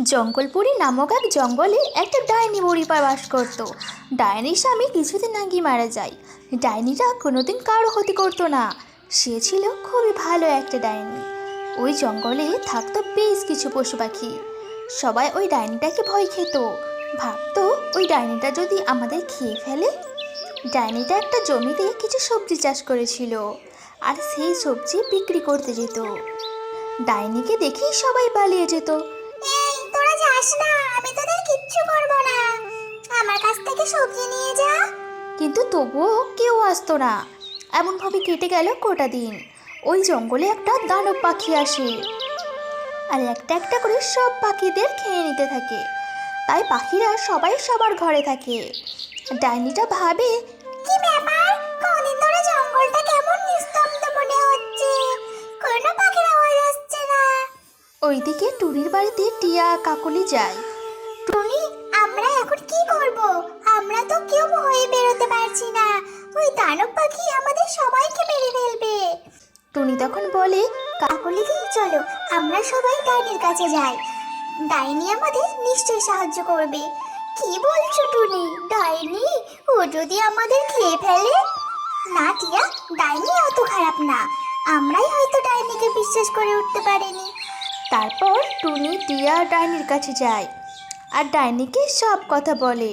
জঙ্গলপুরি নামক এক জঙ্গলে একটা ডাইনি বুড়ি বাস করত। ডাইনির স্বামী কিছুদিন আগে মারা যায়। ডাইনিটা কোনোদিন কারও ক্ষতি করতো না। সে ছিল খুবই ভালো একটা ডাইনি। ওই জঙ্গলে থাকতো বেশ কিছু পশু পাখি। সবাই ওই ডাইনিটাকে ভয় খেত। ভাবতো, ওই ডাইনিটা যদি আমাদের খেয়ে ফেলে? ডাইনিটা একটা জমিতে কিছু সবজি চাষ করেছিল আর সেই সবজি বিক্রি করতে যেত। ডাইনিকে দেখেই সবাই পালিয়ে যেত। যাস না, আমি তোদের কিচ্ছু করব না। আমার কাছ থেকে সবজি নিয়ে যা। কিন্তু তবুও কেউ আসতো না। এমনভাবে কেটে গেল কোটা দিন। ওই জঙ্গলে একটা দানব পাখি আসে। আর একটা একটা করে সব পাখিদের খেয়ে নিতে থাকে। তাই পাখিরা সবাই সবার ঘরে থাকে। ডাইনিটা ভাবে ওইদিকে টুনির বাড়িতে টিয়া কাকলি যায়। টুনি আমরা এখন কি করব? আমরা তো কেউ ভয়ে বেরোতে পারছি না। ওই দানব পাখি আমাদের সবাইকে মেরে ফেলবে। টুনি তখন বলে কাকলি দিই চলো আমরা সবাই ডাইনির কাছে যাই। ডাইনি আমাদের নিশ্চয়ই সাহায্য করবে। কি বলছো টুনি? ডাইনি ও যদি আমাদের খেয়ে ফেলে? না টিয়া ডাইনি অত খারাপ না। আমরাই হয়তো ডাইনিকে বিশ্বাস করে উঠতে পারিনি। তারপর টুনি টিয়া ডাইনির কাছে যায়। আর ডাইনিকে সব কথা বলে।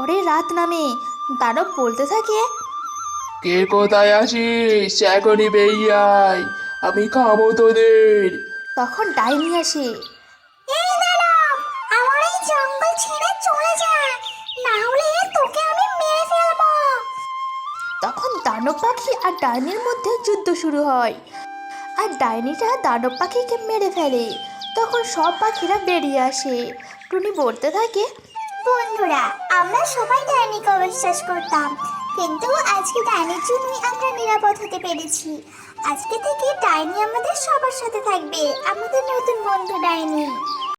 তারপরে রাত নামে। দানব বলতে থাকে কে কোথায় আছিস? এখনই বেরিয়ে আয়। আমি খাব তোদের। তখন ডাইনি আসে এই দানব আমার এই জঙ্গল ছেড়ে চলে যা। না হলে তোকে আমি মেরে ফেলব। তখন দানব পাখি আর ডাইনির মধ্যে যুদ্ধ শুরু হয়। আর ডাইনিটা দানব পাখিকে মেরে ফেলে। তখন সব পাখিরা বেরিয়ে আসে। টুনি বলতে থাকে বন্ধুরা, আমরা সবাই ডাইনিকে অবিশ্বাস করতাম, কিন্তু আজকে ডাইনির জন্যই আমরা নিরাপদ হতে পেরেছি। আজকে থেকে ডাইনি আমাদের সবার সাথে থাকবে, আমাদের নতুন বন্ধু ডাইনি।